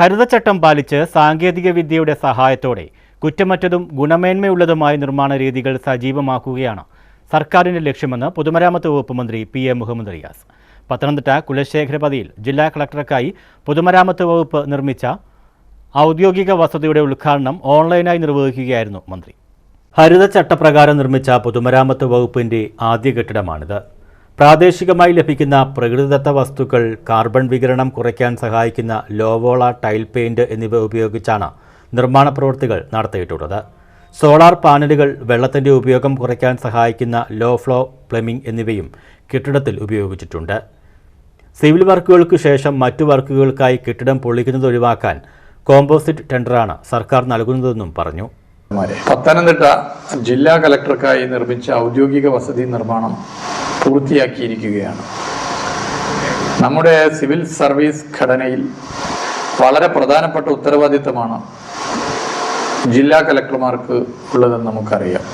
ഹരിതചട്ടം പാലിച്ച് സാങ്കേതിക വിദ്യയുടെ സഹായത്തോടെ കുറ്റമറ്റതും ഗുണമേന്മയുള്ളതുമായ നിർമ്മാണ രീതികൾ സജീവമാക്കുകയാണ് സർക്കാരിന്റെ ലക്ഷ്യമെന്ന് പൊതുമരാമത്ത് വകുപ്പ് മന്ത്രി പി എ മുഹമ്മദ് റിയാസ്. പത്തനംതിട്ട കുലശേഖരപതിയിൽ ജില്ലാ കളക്ടർക്കായി പൊതുമരാമത്ത് വകുപ്പ് നിർമ്മിച്ച ഔദ്യോഗിക വസതിയുടെ ഉദ്ഘാടനം ഓൺലൈനായി നിർവഹിക്കുകയായിരുന്നു മന്ത്രി. ഹരിതചട്ടപ്രകാരം നിർമ്മിച്ച പൊതുമരാമത്ത് വകുപ്പിന്റെ ആദ്യ കെട്ടിടമാണിത്. പ്രാദേശികമായി ലഭിക്കുന്ന പ്രകൃതിദത്ത വസ്തുക്കൾ കാർബൺ വികരണം കുറയ്ക്കാൻ സഹായിക്കുന്ന ലോവോള ടൈൽ പെയിന്റ് എന്നിവ ഉപയോഗിച്ചാണ് നിർമ്മാണ പ്രവൃത്തികൾ നടത്തിയിട്ടുള്ളത്. സോളാർ പാനലുകൾ വെള്ളത്തിന്റെ ഉപയോഗം കുറയ്ക്കാൻ സഹായിക്കുന്ന ലോ ഫ്ലോ പ്ലംബിംഗ് എന്നിവയും കെട്ടിടത്തിൽ ഉപയോഗിച്ചിട്ടുണ്ട്. സിവിൽ വർക്കുകൾക്ക് ശേഷം മറ്റു വർക്കുകൾക്കായി കെട്ടിടം പൊളിക്കുന്നത് ഒഴിവാക്കാൻ കോമ്പോസിറ്റ് ടെൻഡറാണ് സർക്കാർ നൽകുന്നതെന്നും പറഞ്ഞു. പത്തനംതിട്ട ജില്ലാ കലക്ടർക്കായി നിർമ്മിച്ച ഔദ്യോഗിക വസതി നിർമ്മാണം പൂർത്തിയാക്കിയിരിക്കുകയാണ്. നമ്മുടെ സിവിൽ സർവീസ് ഘടനയിൽ വളരെ പ്രധാനപ്പെട്ട ഉത്തരവാദിത്തമാണ് ജില്ലാ കലക്ടർമാർക്ക് ഉള്ളതെന്ന് നമുക്കറിയാം.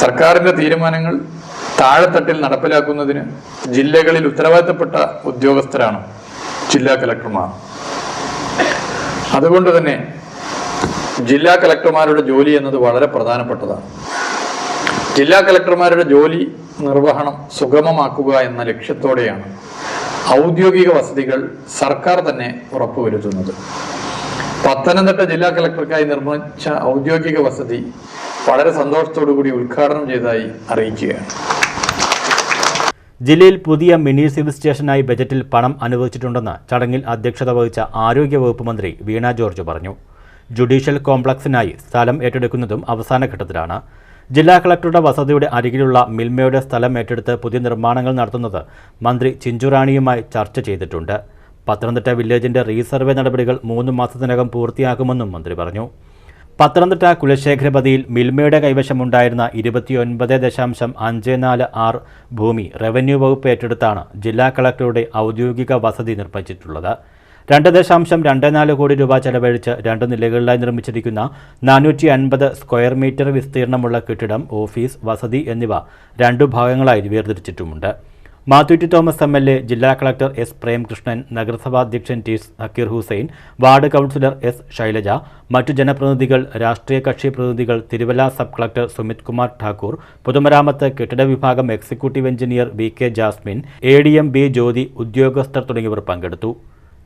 സർക്കാരിന്റെ തീരുമാനങ്ങൾ താഴെത്തട്ടിൽ നടപ്പിലാക്കുന്നതിന് ജില്ലകളിൽ ഉത്തരവാദിത്തപ്പെട്ട ഉദ്യോഗസ്ഥരാണ് ജില്ലാ കലക്ടർമാർ. അതുകൊണ്ട് തന്നെ ജില്ലാ കലക്ടർമാരുടെ ജോലി എന്നത് വളരെ പ്രധാനപ്പെട്ടതാണ്. ജില്ലാ കലക്ടർമാരുടെ ജോലി നിർവഹണം സുഗമമാക്കുക എന്ന ലക്ഷ്യത്തോടെയാണ് ഔദ്യോഗിക വസതികൾ സർക്കാർ തന്നെ ഉറപ്പുവരുത്തുന്നത്. പത്തനംതിട്ട ജില്ലാ കലക്ടർക്കായി നിർമ്മിച്ച ഔദ്യോഗിക വസതി വളരെ കൂടി ഉദ്ഘാടനം ചെയ്തതായി അറിയിക്കുകയാണ്. ജില്ലയിൽ പുതിയ മിനി സിവിൽ സ്റ്റേഷനായി ബജറ്റിൽ പണം അനുവദിച്ചിട്ടുണ്ടെന്ന് ചടങ്ങിൽ അധ്യക്ഷത വഹിച്ച ആരോഗ്യവകുപ്പ് മന്ത്രി വീണ ജോർജ് പറഞ്ഞു. ജുഡീഷ്യൽ കോംപ്ലക്സിനായി സ്ഥലം ഏറ്റെടുക്കുന്നതും അവസാന ഘട്ടത്തിലാണ്. ജില്ലാ കളക്ടറുടെ വസതിയുടെ അരികിലുള്ള മിൽമയുടെ സ്ഥലം ഏറ്റെടുത്ത് പുതിയ നിർമ്മാണങ്ങൾ നടത്തുന്നത് മന്ത്രി ചിഞ്ചുറാണിയുമായി ചർച്ച ചെയ്തിട്ടുണ്ട്. പത്തനംതിട്ട വില്ലേജിന്റെ റീസർവേ നടപടികൾ മൂന്ന് മാസത്തിനകം പൂർത്തിയാക്കുമെന്നും മന്ത്രി പറഞ്ഞു. പത്തനംതിട്ട കുലശേഖരപതിയിൽ മിൽമയുടെ കൈവശമുണ്ടായിരുന്ന ഇരുപത്തിയൊൻപത് ദശാംശം അഞ്ച് നാല് ആറ് ഭൂമി റവന്യൂ വകുപ്പ് ഏറ്റെടുത്താണ് ജില്ലാ കളക്ടറുടെ ഔദ്യോഗിക വസതി നിർമ്മിച്ചിട്ടുള്ളത് രണ്ട് ദശാംശം രണ്ട് നാല് കോടി രൂപ ചെലവഴിച്ച് രണ്ട് നിലകളിലായി നിർമ്മിച്ചിരിക്കുന്ന നാനൂറ്റി അൻപത് സ്ക്വയർ മീറ്റർ വിസ്തീർണമുള്ള കെട്ടിടം ഓഫീസ് വസതി എന്നിവ രണ്ടു ഭാഗങ്ങളായി വേർതിരിച്ചിട്ടുമുണ്ട്. Mathew T Thomas M L A ജില്ലാ കളക്ടർ എസ് പ്രേംകൃഷ്ണൻ നഗരസഭാ അധ്യക്ഷൻ T Sakkir Hussain ward councillor S Shailaja മറ്റു ജനപ്രതിനിധികൾ രാഷ്ട്രീയ കക്ഷി പ്രതിനിധികൾ തിരുവല്ല സബ് കളക്ടർ സുമിത് കുമാർ ഠാക്കൂർ പൊതുമരാമത്ത് കെട്ടിട വിഭാഗം executive engineer V K Jasmine A D M B Jyothi ഉദ്യോഗസ്ഥർ തുടങ്ങിയവർ പങ്കെടുത്തു.